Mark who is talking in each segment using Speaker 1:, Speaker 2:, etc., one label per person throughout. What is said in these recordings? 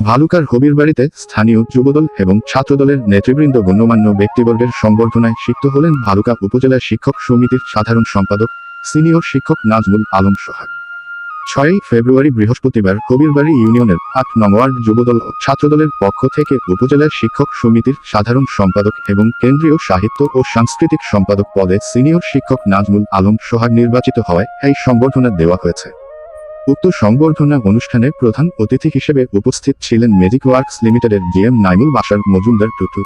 Speaker 1: ভালুকার হবির বাড়িতে স্থানীয় যুবদল এবং ছাত্রদলের নেতৃবৃন্দ গণ্যমান্য ব্যক্তিবর্গের সংবর্ধনায় সিক্ত হলেন ভালুকা উপজেলা শিক্ষক সমিতির সাধারণ সম্পাদক সিনিয়র শিক্ষক নাজমুল আলম সোহাগ। ছয়ই ফেব্রুয়ারি বৃহস্পতিবার কবিরবাড়ি ইউনিয়নের আট নং ওয়ার্ড যুবদল ছাত্রদলের পক্ষ থেকে উপজেলা শিক্ষক সমিতির সাধারণ সম্পাদক এবং কেন্দ্রীয় সাহিত্য ও সাংস্কৃতিক সম্পাদক পদে সিনিয়র শিক্ষক নাজমুল আলম সোহাগ নির্বাচিত হওয়ায় এই সংবর্ধনা দেওয়া হয়েছে। উক্ত সংবর্ধনা অনুষ্ঠানে প্রধান অতিথি হিসেবে উপস্থিত ছিলেন ম্যাজিক ওয়ার্কস লিমিটেডের জিএম নাইমুল বাসার মজুমদার টুটু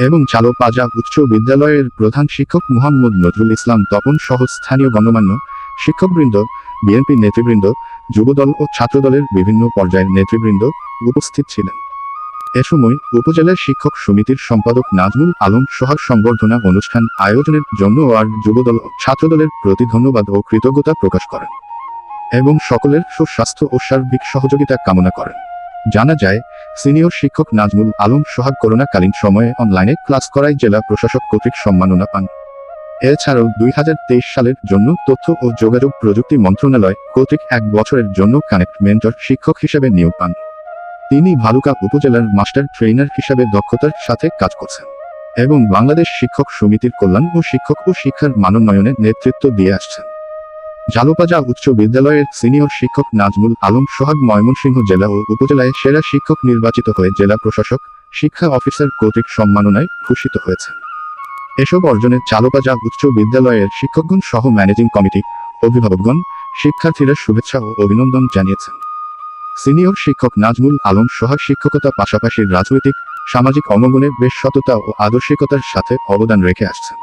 Speaker 1: এবং চালো পাজা উচ্চ বিদ্যালয়ের প্রধান শিক্ষক মুহাম্মদ নজরুল ইসলাম তপন সহ স্থানীয় গণমান্য শিক্ষকবৃন্দ, বিএনপি নেতৃবৃন্দ, যুবদল ও ছাত্রদলের বিভিন্ন পর্যায়ের নেতৃবৃন্দ উপস্থিত ছিলেন। এ সময় উপজেলা শিক্ষক সমিতির সম্পাদক নাজমুল আলম সোহাগ সংবর্ধনা অনুষ্ঠান আয়োজনের জন্য ওয়ার্ড যুবদল ছাত্রদলের প্রতি ধন্যবাদ ও কৃতজ্ঞতা প্রকাশ করেন। এবং সকলের সুস্বাস্থ্য ও সার্বিক সহযোগিতা কামনা করেন। জানা যায়, সিনিয়র শিক্ষক নাজমুল আলম সোহাগ করোনাকালীন সময়ে অনলাইনে ক্লাস করায় জেলা প্রশাসক কর্তৃক সম্মাননা পান। এছাড়াও দুই হাজার তেইশ সালের জন্য তথ্য ও যোগাযোগ প্রযুক্তি মন্ত্রণালয় কর্তৃক এক বছরের জন্য কানেক্ট মেন্টর শিক্ষক হিসেবে নিয়োগ পান। তিনি ভালুকা উপজেলার মাস্টার ট্রেনার হিসেবে দক্ষতার সাথে কাজ করছেন এবং বাংলাদেশ শিক্ষক সমিতির কল্যাণ ও শিক্ষক ও শিক্ষার মানোন্নয়নে নেতৃত্ব দিয়ে আসছেন। জালোপাজা উচ্চ বিদ্যালয়ের সিনিয়র শিক্ষক নাজমুল আলম সোহাগ ময়মনসিংহ জেলা ও উপজেলায় সেরা শিক্ষক নির্বাচিত হয়ে জেলা প্রশাসক, শিক্ষা অফিসার কর্তৃক সম্মাননায় ভূষিত হয়েছেন এসব অর্জনে চালোপাজা উচ্চ বিদ্যালয়ের শিক্ষকগণ সহ ম্যানেজিং কমিটি, অভিভাবকগণ শিক্ষার্থীরা শুভেচ্ছা ও অভিনন্দন জানিয়েছেন। সিনিয়র শিক্ষক নাজমুল আলম সোহাগ শিক্ষকতা পাশাপাশি রাজনৈতিক, সামাজিক অঙ্গনে বেশ সততা ও আদর্শিকতার সাথে অবদান রেখে আসছেন।